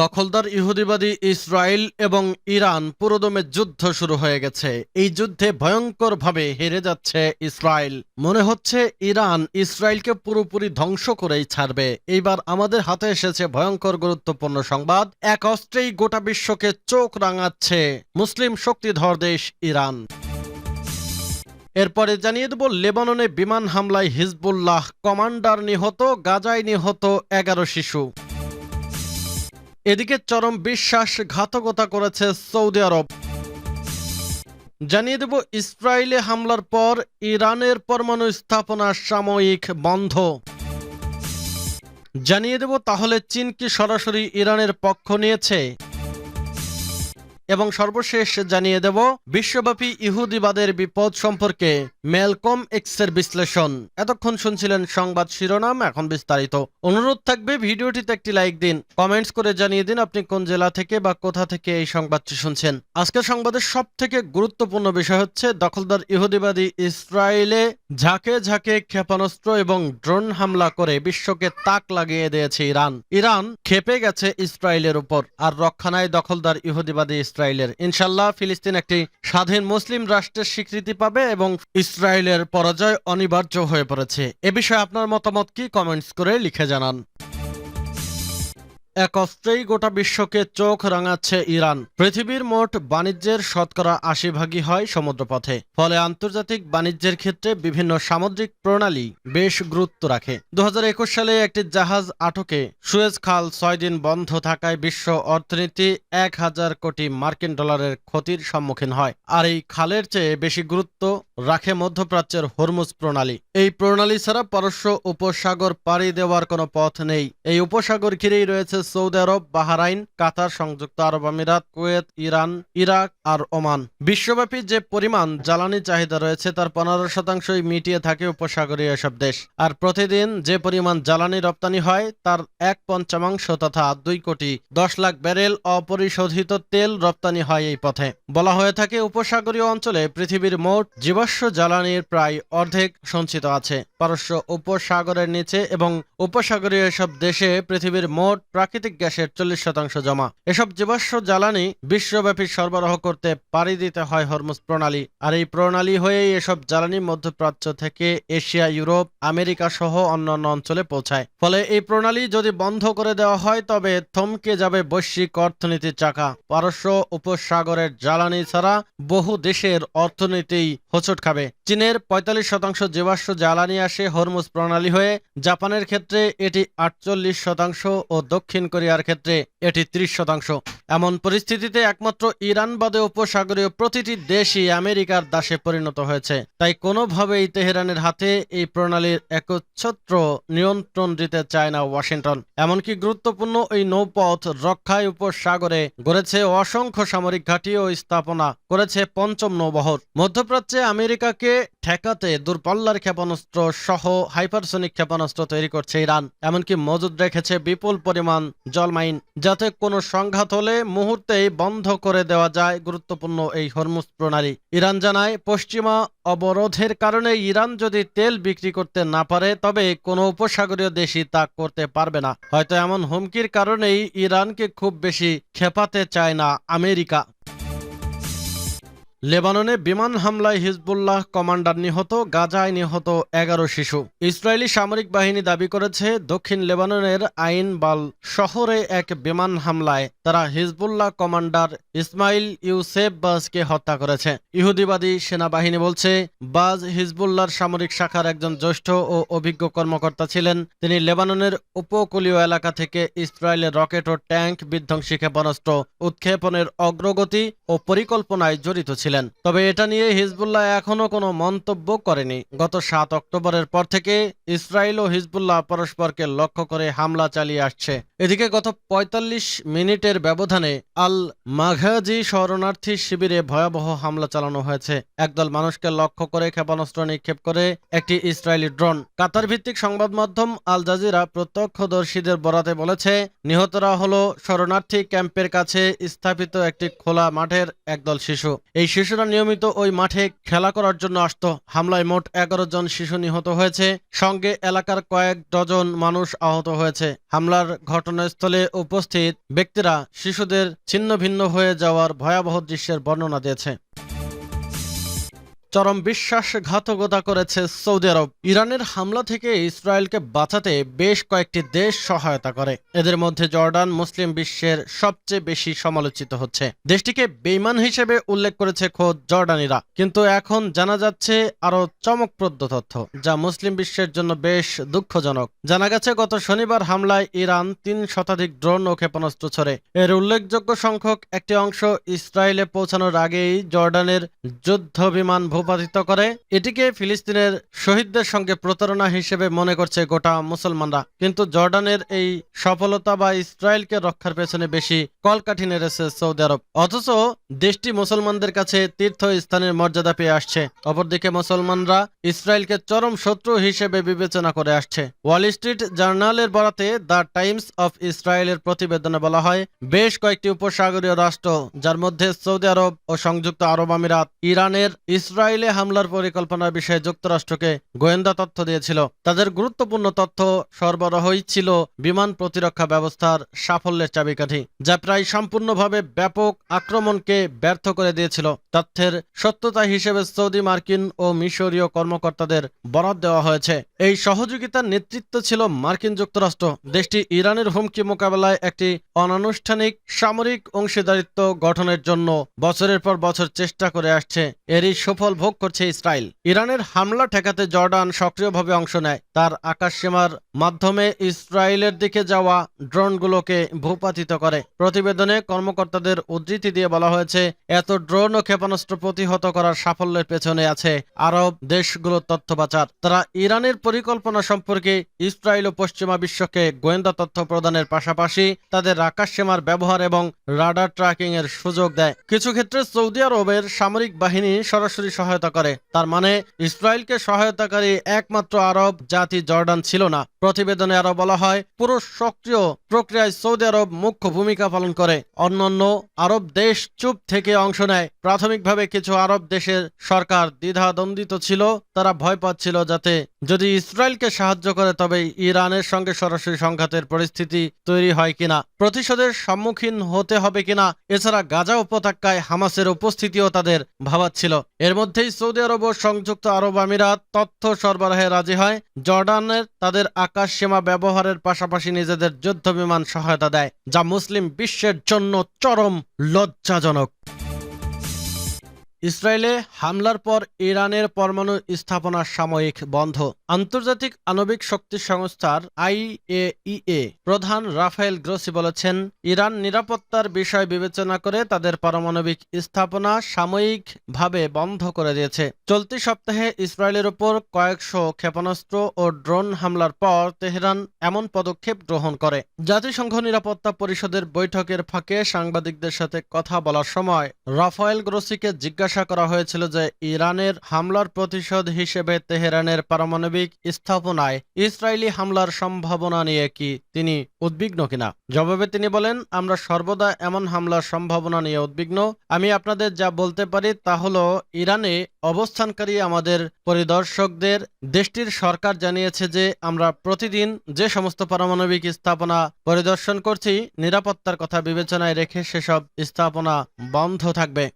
দখলদার ইহুদিবাদী ইসরায়েল এবং ইরান পুরোদমে যুদ্ধ শুরু হয়ে গেছে। এই যুদ্ধে ভয়ঙ্করভাবে হেরে যাচ্ছে ইসরায়েল। মনে হচ্ছে ইরান ইসরায়েলকে পুরোপুরি ধ্বংস করেই ছাড়বে। এইবার আমাদের হাতে এসেছে ভয়ঙ্কর গুরুত্বপূর্ণ সংবাদ। এক অস্ত্রেই গোটা বিশ্বকে চোখ রাঙাচ্ছে মুসলিম শক্তিধর দেশ ইরান। এরপরে জানিয়ে দেব, লেবাননে বিমান হামলায় হিজবুল্লাহ কমান্ডার নিহত, গাজায় নিহত এগারো শিশু। এদিকে চরম বিশ্বাসঘাতকতা করেছে সৌদি আরব। জানিয়ে দেব, ইসরায়েলে হামলার পর ইরানের পরমাণু স্থাপনা সাময়িক বন্ধ। জানিয়ে দেব, তাহলে চীন কি সরাসরি ইরানের পক্ষ নিয়েছে? এবং সর্বশেষ জানিয়ে দেব, বিশ্বব্যাপী ইহুদিবাদের বিপদ সম্পর্কে মেলকম এক্সের বিশ্লেষণ। এতক্ষণ শুনছিলেন সংবাদ শিরোনাম, এখন বিস্তারিত অনুরোধ থাকবে, ভিডিওটিতে একটি লাইক দিন, কমেন্টস করে জানিয়ে দিন আপনি কোন জেলা থেকে বা কোথা থেকে এই সংবাদটি শুনছেন। আজকের সংবাদের সব থেকে গুরুত্বপূর্ণ বিষয় হচ্ছে, দখলদার ইহুদিবাদী ইসরায়েলে ঝাঁকে ঝাঁকে ক্ষেপণাস্ত্র এবং ড্রোন হামলা করে বিশ্বকে তাক লাগিয়ে দিয়েছে ইরান। ইরান খেপে গেছে ইসরায়েলের উপর, আর রক্ষা রক্ষানায় দখলদার ইহুদিবাদী ইসরায়েলের। ইনশাল্লাহ ফিলিস্তিন একটি স্বাধীন মুসলিম রাষ্ট্রের স্বীকৃতি পাবে এবং ইসরায়েলের পরাজয় অনিবার্য হয়ে পড়েছে। এ বিষয়ে আপনার মতামত কি? কমেন্টস করে লিখে জানান। এক অস্ত্রেই গোটা বিশ্বকে চোখ রাঙাচ্ছে ইরান। পৃথিবীর মোট বাণিজ্যের শতকরা আশি ভাগই হয় সমুদ্রপথে। ফলে আন্তর্জাতিক বাণিজ্যের ক্ষেত্রে বিভিন্ন সামুদ্রিক প্রণালী বেশ গুরুত্ব রাখে। দু হাজার একুশ সালে একটি জাহাজ আটকে সুয়েজ খাল ছয় দিন বন্ধ থাকায় বিশ্ব অর্থনীতি এক হাজার কোটি মার্কিন ডলারের ক্ষতির সম্মুখীন হয়। আর এই খালের চেয়ে বেশি গুরুত্ব রাখে মধ্যপ্রাচ্যের হরমুজ প্রণালী। এই প্রণালী ছাড়া পারস্য উপসাগর পাড়ি দেওয়ার কোনো পথ নেই। এই উপসাগর ঘিরেই রয়েছে সৌদি আরব, বাহারাইন, কাতার, সংযুক্ত আরব আমিরাত, কুয়েত, ইরান, ইরাক আর ওমান। বিশ্বব্যাপী যে পরিমাণ জ্বালানি চাহিদা রয়েছে, তার পনেরো শতাংশই মিটিয়ে থাকে উপসাগরীয় এসব দেশ। আর প্রতিদিন যে পরিমাণ জ্বালানি রপ্তানি হয়, তার এক পঞ্চমাংশ তথা দুই কোটি দশ লাখ ব্যারেল অপরিশোধিত তেল রপ্তানি হয় এই পথে। বলা হয়ে থাকে, উপসাগরীয় অঞ্চলে পৃথিবীর মোট জীবাশ্ম জ্বালানির প্রায় অর্ধেক সঞ্চিত আছে। পারস্য উপসাগরের নিচে এবং উপসাগরীয় এসব দেশে পৃথিবীর মোট প্রাকৃতিক গ্যাসের চল্লিশ শতাংশ জমা। এসব জীবাশ্ম জ্বালানি বিশ্বব্যাপী সরবরাহ করতে পাড়ি দিতে হয় হরমুজ প্রণালী। আর এই প্রণালী হয়েই এসব জ্বালানি মধ্যপ্রাচ্য থেকে এশিয়া, ইউরোপ, আমেরিকা সহ অন্যান্য অঞ্চলে পৌঁছায়। ফলে এই প্রণালী যদি বন্ধ করে দেওয়া হয়, তবে থমকে যাবে বৈশ্বিক অর্থনীতির চাকা। পারস্য উপসাগরের জ্বালানি ছাড়া বহু দেশের অর্থনীতি হোঁচট খাবে। চীনের পঁয়তাল্লিশ শতাংশ জীবাশ্ম জ্বালানি আসে হরমুজ প্রণালী হয়ে। জাপানের ক্ষেত্রে এটি আটচল্লিশ শতাংশ ও দক্ষিণ কোরিয়ার ক্ষেত্রে এটি ত্রিশ শতাংশ। এমন পরিস্থিতিতে একমাত্র ইরান বাদে উপসাগরীয় প্রতিটি দেশই আমেরিকার দাসে পরিণত হয়েছে। তাই কোনোভাবেই তেহরানের হাতে এই প্রণালীর একচ্ছত্র নিয়ন্ত্রণ দিতে চায় না ওয়াশিংটন। এমনকি গুরুত্বপূর্ণ এই নৌপথ রক্ষায় উপসাগরে গড়েছে অসংখ্য সামরিক ঘাঁটি ও স্থাপনা, করেছে পঞ্চম নৌবহর। মধ্যপ্রাচ্যে আমেরিকাকে ঠেকাতে দূরপাল্লার ক্ষেপণাস্ত্র সহ হাইপারসনিক ক্ষেপণাস্ত্র তৈরি করছে ইরান, এমনকি মজুদ রেখেছে বিপুল পরিমাণ জলমাইন, যাতে কোনো সংঘাত হলে মুহূর্তেই বন্ধ করে দেওয়া যায় গুরুত্বপূর্ণ এই হরমুজ প্রণালী। ইরান জানায়, পশ্চিমা অবরোধের কারণে ইরান যদি তেল বিক্রি করতে না পারে, তবে কোনো উপসাগরীয় দেশই তা করতে পারবে না। হয়তো এমন হুমকির কারণেই ইরানকে খুব বেশি খেপাতে চায় না আমেরিকা। লেবাননে বিমান হামলায় হিজবুল্লাহ কমান্ডার নিহত, গাজায় নিহত এগারো শিশু। ইসরায়েলি সামরিক বাহিনী দাবি করেছে, দক্ষিণ লেবাননের আইন বাল শহরে এক বিমান হামলায় তারা হিজবুল্লাহ কমান্ডার ইসমাইল ইউসেফ বাজকে হত্যা করেছে। ইহুদিবাদী সেনাবাহিনী বলছে, বাজ হিজবুল্লাহর সামরিক শাখার একজন জ্যেষ্ঠ ও অভিজ্ঞ কর্মকর্তা ছিলেন। তিনি লেবাননের উপকূলীয় এলাকা থেকে ইসরায়েলের রকেট ও ট্যাঙ্ক বিধ্বংসী ক্ষেপণাস্ত্র উৎক্ষেপণের অগ্রগতি ও পরিকল্পনায় জড়িত ছিলেন। করেছিলেন। তবে এটা নিয়ে হিজবুল্লাহ এখনও কোনো মন্তব্য করেনি। গত সাত অক্টোবরের পর থেকে ইসরায়েল ও হিজবুল্লাহ পরস্পরকে লক্ষ্য করে হামলা চালিয়ে আসছে। এদিকে গত ৪৫ মিনিটের ব্যবধানে আল মাঘাজি শরণার্থী শিবিরে ভয়াবহ হামলা চালানো হয়েছে। একদল মানুষকে লক্ষ্য করে ক্ষেপণাস্ত্র নিক্ষেপ করে একটি ইসরায়েলি ড্রোন। কাতার ভিত্তিক সংবাদ মাধ্যম আল জাজিরা প্রত্যক্ষদর্শীদের বরাতে বলেছে, নিহতরা হলো শরণার্থী ক্যাম্পের কাছে স্থাপিত একটি খোলা মাঠের একদল শিশু। এই শিশুরা নিয়মিত ওই মাঠে খেলা করার জন্য আসত। হামলায় মোট এগারো জন শিশু নিহত হয়েছে। সঙ্গে এলাকার কয়েক ডজন মানুষ আহত হয়েছে। হামলার ঘটনাস্থলে উপস্থিত ব্যক্তিরা শিশুদের ছিন্ন ভিন্ন হয়ে যাওয়ার ভয়াবহ দৃশ্যের বর্ণনা দিয়েছে। চরম বিশ্বাসঘাতকতা করেছে সৌদি আরব। ইরানের হামলা থেকে ইসরায়েলকে বাঁচাতে বেশ কয়েকটি দেশ সহায়তা করে। এদের মধ্যে জর্ডান মুসলিম বিশ্বের সবচেয়ে বেশি সমালোচিত হচ্ছে। দেশটিকে বেইমান হিসেবে উল্লেখ করেছে খোদ জর্ডানিরা। কিন্তু এখন জানা যাচ্ছে আরও চমকপ্রদ তথ্য, যা মুসলিম বিশ্বের জন্য বেশ দুঃখজনক। জানা গেছে, গত শনিবার হামলায় ইরান তিন শতাধিক ড্রোন ও ক্ষেপণাস্ত্র ছড়ে। এর উল্লেখযোগ্য সংখ্যক একটি অংশ ইসরায়েলে পৌঁছানোর আগেই জর্ডানের যুদ্ধ বিমান ভূপাতিত করে, এটিকে ফিলিস্তিনের শহীদদের সঙ্গে প্রতারণা হিসেবে মনে করছে গোটা মুসলমানরা। কিন্তু জর্ডানের এই সফলতা বা ইসরায়েলকে রক্ষার পেছনে বেশি কলকাঠি নেড়েছে সৌদি আরব। অথচ দেশটি মুসলমানদের কাছে তীর্থস্থানের মর্যাদা পেয়ে আসছে। অপরদিকে মুসলমানরা ইসরায়েলকে চরম শত্রু হিসেবে বিবেচনা করে আসছে। ওয়াল স্ট্রিট জার্নালের বরাতে দ্য টাইমস অফ ইসরায়েলের প্রতিবেদনে বলা হয়, বেশ কয়েকটি উপসাগরীয় রাষ্ট্র, যার মধ্যে সৌদি আরব ও সংযুক্ত আরব আমিরাত, ইরানের ইসরায়েলে হামলার পরিকল্পনার বিষয়ে যুক্তরাষ্ট্রকে গোয়েন্দা তথ্য দিয়েছিল। তাদের গুরুত্বপূর্ণ তথ্য সরবরাহই ছিল বিমান প্রতিরক্ষা ব্যবস্থার সাফল্যের চাবিকাঠি, যা প্রায় সম্পূর্ণভাবে ব্যাপক আক্রমণকে ব্যর্থ করে দিয়েছিল। তথ্যের সত্যতা হিসেবে সৌদি মার্কিন ও মিশরীয় কর্মকর্তাদের বরাদ দেওয়া হয়েছে। এই সহযোগিতার নেতৃত্ব ছিল মার্কিন যুক্তরাষ্ট্র। দেশটি ইরানের হুমকি মোকাবেলায় একটি অনানুষ্ঠানিক সামরিক অংশীদারিত্ব গঠনের জন্য বছরের পর বছর চেষ্টা করে আসছে। এরই সুফল ভোগ করছে ইসরায়েল। ইরানের হামলা ঠেকাতে জর্ডান সক্রিয়ভাবে অংশ নেয়। তার আকাশসীমার মাধ্যমে ইসরায়েলের দিকে যাওয়া ড্রোনগুলোকে ভূপাতিত করে। প্রতিবেদনে কর্মকর্তাদের উদ্ধৃতি দিয়ে বলা হয়েছে, এত ড্রোন ও ক্ষেপণাস্ত্র প্রতিহত করার সাফল্যের পেছনে আছে আরব দেশগুলোর তথ্য পাচার। তারা ইরানের পরিকল্পনা সম্পর্কে ইসরায়েল ও পশ্চিমা বিশ্বকে গোয়েন্দা তথ্য প্রদানের পাশাপাশি তাদের আকাশসীমার ব্যবহার এবং রাডার ট্র্যাকিং এর সুযোগ দেয়। কিছু ক্ষেত্রে সৌদি আরবের সামরিক বাহিনী সরাসরি সহায়তা করে। তার মানে ইসরায়েলকে সহায়তাকারী একমাত্র আরব জাতি জর্ডান ছিল না। প্রতিবেদনে আরও বলা হয় পুরো সক্রিয় প্রক্রিয়ায় সৌদি আরব মুখ্য ভূমিকা পালন করে। অন্যান্য আরব দেশ চুপ থেকে অংশ নেয়। প্রাথমিকভাবে কিছু আরব দেশের সরকার দ্বিধাদ্বন্দ্বিত ছিল। তারা ভয় পাচ্ছিল যাতে যদি ইসরায়েলকে সাহায্য করে, তবে ইরানের সঙ্গে সরাসরি সংঘাতের পরিস্থিতি তৈরি হয় কিনা, প্রতিশোধের সম্মুখীন হতে হবে কিনা, এছাড়া গাজা উপত্যকায় হামাসের উপস্থিতিও তাদের ভাবাচ্ছিল। এর মধ্যেই সৌদি আরব ও সংযুক্ত আরব আমিরাত তথ্য সরবরাহে রাজি হয়। জর্ডানের তাদের আকাশ সীমা ব্যবহারের পাশাপাশি নিজেদের যুদ্ধ বিমান সহায়তা দেয়, যা মুসলিম বিশ্বের জন্য চরম লজ্জাজনক। ইসরায়েলে হামলার পর ইরানের পরমাণু স্থাপনা সাময়িক বন্ধ। আন্তর্জাতিক আণবিক শক্তি সংস্থার আইএইএ প্রধান রাফায়েল গ্রোসি বলেছেন, ইরান নিরাপত্তার বিষয় বিবেচনা করে তাদের পারমাণবিক স্থাপনা সাময়িকভাবে বন্ধ করে দিয়েছে। চলতি সপ্তাহে ইসরায়েলের উপর কয়েকশো ক্ষেপণাস্ত্র ও ড্রোন হামলার পর তেহরান এমন পদক্ষেপ গ্রহণ করে। জাতিসংঘ নিরাপত্তা পরিষদের বৈঠকের ফাঁকে সাংবাদিকদের সাথে কথা বলার সময় রাফায়েল গ্রোসিকে জিজ্ঞাসা করা হয়েছিল যে ইরানের হামলার প্রতিশোধ হিসেবে তেহরানের পারমাণবিক স্থাপনায় ইসরায়েলি হামলার সম্ভাবনা নিয়ে কি তিনি উদ্বিগ্ন কিনা? জবাবে তিনি বলেন, আমরা সর্বদা এমন হামলার সম্ভাবনা নিয়ে উদ্বিগ্ন। আমি আপনাদের যা বলতে পারি তা হলো, ইরানে অবস্থানকারী আমাদের পরিদর্শকদের, দেশটির সরকার জানিয়েছে যে আমরা প্রতিদিন যে সমস্ত পারমাণবিক স্থাপনা পরিদর্শন করছি, নিরাপত্তার কথা বিবেচনায় রেখে সেসব স্থাপনা বন্ধ থাকবে।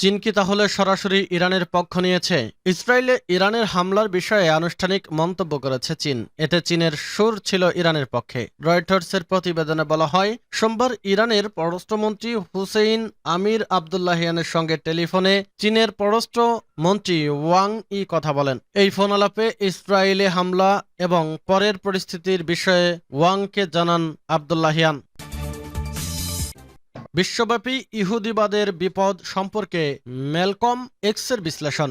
চীন কি তাহলে সরাসরি ইরানের পক্ষ নিয়েছে? ইসরায়েলে ইরানের হামলার বিষয়ে আনুষ্ঠানিক মন্তব্য করেছে চীন। এতে চীনের সুর ছিল ইরানের পক্ষে। রয়টার্সের প্রতিবেদনে বলা হয়, সোমবার ইরানের পররাষ্ট্রমন্ত্রী হুসেইন আমির আবদুল্লাহিয়ানের সঙ্গে টেলিফোনে চীনের পররাষ্ট্র মন্ত্রী ওয়াং ই কথা বলেন। এই ফোন আলাপে ইসরায়েলে হামলা এবং পরের পরিস্থিতির বিষয়ে ওয়াংকে জানান আবদুল্লাহিয়ান। বিশ্বব্যাপী ইহুদিবাদের বিপদ সম্পর্কে মেলকম এক্সের বিশ্লেষণ।